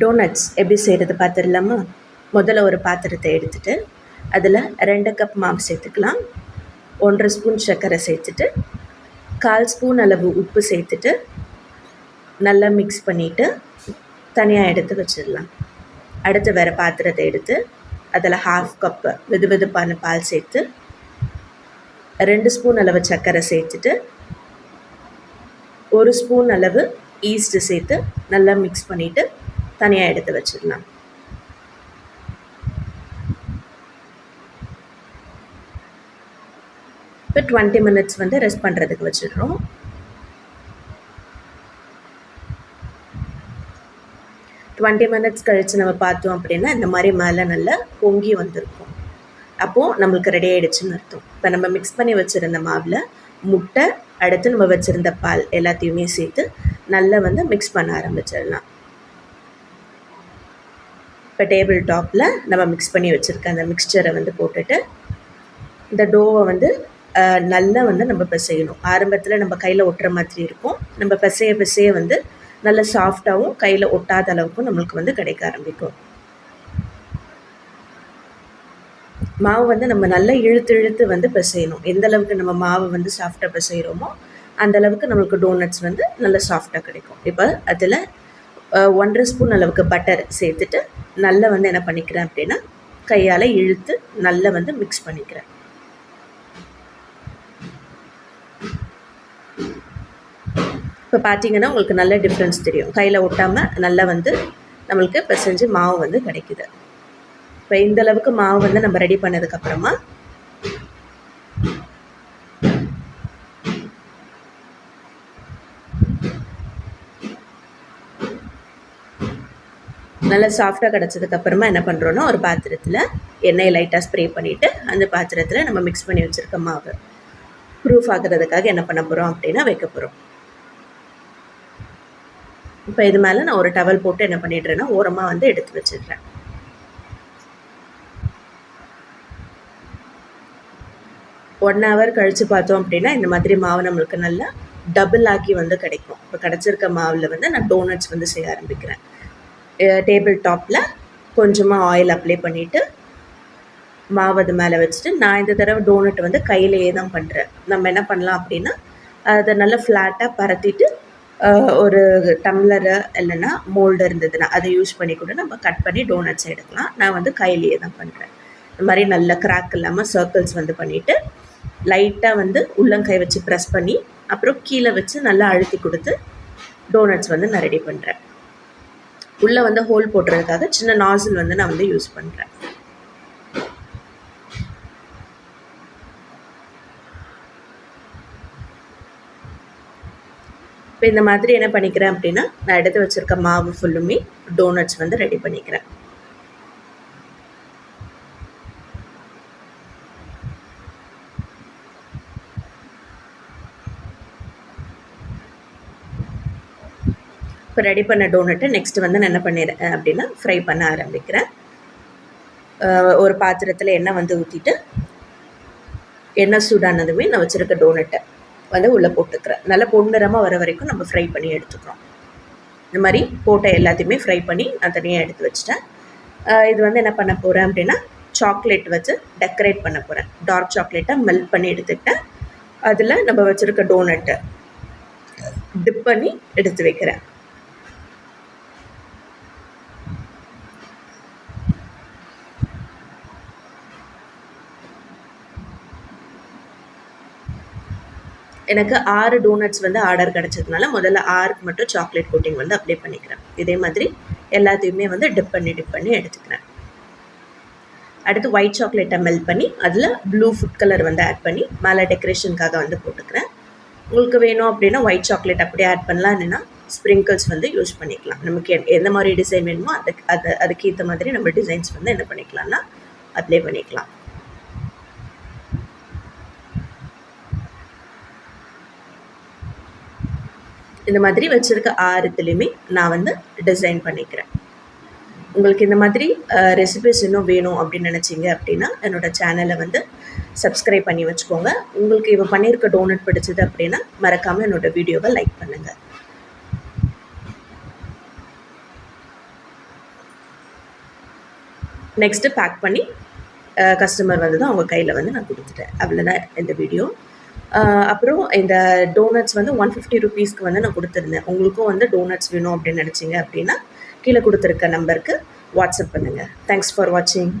Doughnuts எப்படி செய்கிறது பார்த்துடலாமா? முதல்ல ஒரு பாத்திரத்தை எடுத்துகிட்டு அதில் ரெண்டு கப் மாவு சேர்த்துக்கலாம். ஒன்றரை ஸ்பூன் சர்க்கரை சேர்த்துட்டு கால் ஸ்பூன் அளவு உப்பு சேர்த்துட்டு நல்லா மிக்ஸ் பண்ணிவிட்டு தனியாக எடுத்து வச்சிடலாம். அடுத்து வேறு பாத்திரத்தை எடுத்து அதில் ஹாஃப் கப்பு வெது வெதுப்பான பால் சேர்த்து ரெண்டு ஸ்பூன் அளவு சர்க்கரை சேர்த்துட்டு ஒரு ஸ்பூன் அளவு ஈஸ்ட்டு சேர்த்து நல்லா மிக்ஸ் பண்ணிவிட்டு தனியாக எடுத்து வச்சிடலாம். இப்போ டுவெண்ட்டி மினிட்ஸ் வந்து ரெஸ்ட் பண்ணுறதுக்கு வச்சிடுறோம். டுவெண்ட்டி மினிட்ஸ் கழித்து நம்ம பார்த்தோம் அப்படின்னா இந்த மாதிரி மேலே நல்லா பொங்கி வந்திருக்கும். அப்போது நம்மளுக்கு ரெடி ஆகிடுச்சுன்னு அர்த்தம். இப்போ நம்ம மிக்ஸ் பண்ணி வச்சுருந்த மாவில் முட்டை அடுத்து நம்ம வச்சுருந்த பால் எல்லாத்தையுமே சேர்த்து நல்லா வந்து மிக்ஸ் பண்ண ஆரம்பிச்சிடலாம். இப்போ டேபிள் டாப்பில் நம்ம மிக்ஸ் பண்ணி வச்சுருக்க அந்த மிக்ஸ்சரை வந்து போட்டுட்டு இந்த டோவை வந்து நல்லா வந்து நம்ம பிசையணும். ஆரம்பத்தில் நம்ம கையில் ஒட்டுற மாதிரி இருக்கும். நம்ம பிசைய பிசைய வந்து நல்ல சாஃப்டாகவும் கையில் ஒட்டாத அளவுக்கும் நம்மளுக்கு வந்து கிடைக்க ஆரம்பிக்கும். மாவு வந்து நம்ம நல்லா இழுத்து இழுத்து வந்து பிசையணும். எந்த அளவுக்கு நம்ம மாவு வந்து சாஃப்டாக பிசைகிறோமோ அந்த அளவுக்கு நம்மளுக்கு டோனட்ஸ் வந்து நல்லா சாஃப்டாக கிடைக்கும். இப்போ அதில் ஒன்றரை ஸ்பூன் அளவுக்கு பட்டர் சேர்த்துட்டு நல்லா வந்து என்ன பண்ணிக்கிறேன் அப்படின்னா கையால் இழுத்து நல்லா வந்து மிக்ஸ் பண்ணிக்கிறேன். இப்போ பார்த்தீங்கன்னா உங்களுக்கு நல்ல டிஃப்ரென்ஸ் தெரியும். கையில் ஒட்டாமல் நல்லா வந்து நம்மளுக்கு பிசைஞ்சு மாவு வந்து கிடைக்குது. இப்போ இந்த அளவுக்கு மாவு வந்து நம்ம ரெடி பண்ணதுக்கப்புறமா நல்லா சாஃப்டாக கிடச்சதுக்கப்புறமா என்ன பண்ணுறோன்னா ஒரு பாத்திரத்தில் எண்ணெயை லைட்டாக ஸ்ப்ரே பண்ணிவிட்டு அந்த பாத்திரத்தில் நம்ம மிக்ஸ் பண்ணி வச்சுருக்க மாவு. ப்ரூஃப் ஆகிறதுக்காக என்ன பண்ண போகிறோம் அப்படின்னா வைக்க போகிறோம் இப்போ இது மேலே நான் ஒரு டவல் போட்டு என்ன பண்ணிடுறேன்னா ஓரமாக வந்து எடுத்து வச்சிடுறேன். ஒன் ஹவர் கழித்து பார்த்தோம் அப்படின்னா இந்த மாதிரி மாவு நம்மளுக்கு நல்லா டபுள் ஆக்கி வந்து கிடைக்கும். இப்போ கிடச்சிருக்க மாவில் வந்து நான் டோனட்ஸ் வந்து செய்ய ஆரம்பிக்கிறேன். டேபிள் டாப்பில் கொஞ்சமாக ஆயில் அப்ளை பண்ணிவிட்டு மாவு அது மேலே வச்சுட்டு நான் இந்த தடவை டோனட் வந்து கையிலேயே தான் பண்ணுறேன் நம்ம என்ன பண்ணலாம் அப்படின்னா அதை நல்லா ஃப்ளாட்டாக பரத்திட்டு ஒரு டம்ளரு இல்லைன்னா மோல்டு இருந்ததுன்னா அதை யூஸ் பண்ணி கூட நம்ம கட் பண்ணி டோனட்ஸ் எடுக்கலாம். நான் வந்து கையிலேயே தான் பண்ணுறேன் இந்த மாதிரி நல்ல கிராக் இல்லாமல் சர்க்கிள்ஸ் வந்து பண்ணிவிட்டு லைட்டாக வந்து உள்ளங்கை வச்சு ப்ரெஸ் பண்ணி அப்புறம் கீழே வச்சு நல்லா அழுத்தி கொடுத்து டோனட்ஸ் வந்து நான் ரெடி பண்ணுறேன் உள்ளே வந்து ஹோல் போட்டுறதுக்காக சின்ன நாசில் வந்து நான் வந்து யூஸ் பண்ணுறேன் இப்போ இந்த மாதிரி என்ன பண்ணிக்கிறேன் அப்படின்னா நான் எடுத்து வச்சுருக்க மாவு ஃபுல்லுமே டோனட்ஸ் வந்து ரெடி பண்ணிக்கிறேன். இப்போ ரெடி பண்ண டோனட்டை நெக்ஸ்ட்டு வந்து நான் என்ன பண்ணிடுறேன் அப்படின்னா ஃப்ரை பண்ண ஆரம்பிக்கிறேன். ஒரு பாத்திரத்தில் எண்ணெய் வந்து ஊற்றிட்டு எண்ணெய் சூடானதுமே நான் வச்சுருக்க டோனட்டை வந்து உள்ளே போட்டுக்கிறேன். நல்லா பொன்னிறமாக வர வரைக்கும் நம்ம ஃப்ரை பண்ணி எடுத்துக்கிறோம். இந்த மாதிரி போட்ட எல்லாத்தையுமே ஃப்ரை பண்ணி நான் தனியாக எடுத்து வச்சுட்டேன். இது வந்து என்ன பண்ண போகிறேன் அப்படின்னா சாக்லேட் வச்சு டெக்கரேட் பண்ண போகிறேன் டார்க் சாக்லேட்டை மெல்ட் பண்ணி எடுத்துக்கிட்டேன். அதில் நம்ம வச்சுருக்க டோனட்டை டிப் பண்ணி எடுத்து வைக்கிறேன். எனக்கு ஆறு டோனட்ஸ் வந்து ஆர்டர் கிடச்சதுனால முதல்ல ஆறுக்கு மட்டும் சாக்லேட் கோட்டிங் வந்து அப்ளை பண்ணிக்கிறேன். இதே மாதிரி எல்லாத்தையுமே வந்து டிப் பண்ணி டிப் பண்ணி எடுத்துக்கிறேன். அடுத்து ஒயிட் சாக்லேட்டை மெல்ட் பண்ணி அதில் ப்ளூ ஃபுட் கலர் வந்து ஆட் பண்ணி மேலே டெக்கரேஷனுக்காக வந்து போட்டுக்கிறேன். உங்களுக்கு வேணும் அப்படின்னா ஒயிட் சாக்லேட் அப்படியே ஆட் பண்ணலாம். இல்லைன்னா ஸ்ப்ரிங்கிள்ஸ் வந்து யூஸ் பண்ணிக்கலாம். நமக்கு எந்த மாதிரி டிசைன் வேணுமோ அதுக்கு அது அதுக்கேற்ற மாதிரி நம்ம டிசைன்ஸ் வந்து என்ன பண்ணிக்கலாம்னா அப்ளை பண்ணிக்கலாம். இந்த மாதிரி வச்சுருக்க ஆரத்துலேயுமே நான் வந்து டிசைன் பண்ணிக்கிறேன். உங்களுக்கு இந்த மாதிரி ரெசிபிஸ் இன்னும் வேணும் அப்படின்னு நினச்சிங்க அப்படின்னா என்னோடய சேனலை வந்து சப்ஸ்கிரைப் பண்ணி வச்சுக்கோங்க. உங்களுக்கு இப்போ பண்ணியிருக்க டோனட் பிடிச்சது அப்படின்னா மறக்காமல் என்னோடய வீடியோவை லைக் பண்ணுங்கள் நெக்ஸ்ட்டு பேக் பண்ணி கஸ்டமர் வந்ததும் அவங்க கையில் வந்து நான் கொடுத்துட்டேன். அவ்வளோதான் இந்த வீடியோ அப்புறம் இந்த டோனட்ஸ் வந்து ஒன் ஃபிஃப்டி ருபீஸ்க்கு வந்து நான் கொடுத்துருந்தேன். உங்களுக்கும் வந்து டோனட்ஸ் வேணும் அப்படின்னு நினச்சிங்க அப்படின்னா கீழே கொடுத்துருக்க நம்பருக்கு வாட்ஸ்அப் பண்ணுங்கள் தேங்க்ஸ் ஃபார் வாட்சிங்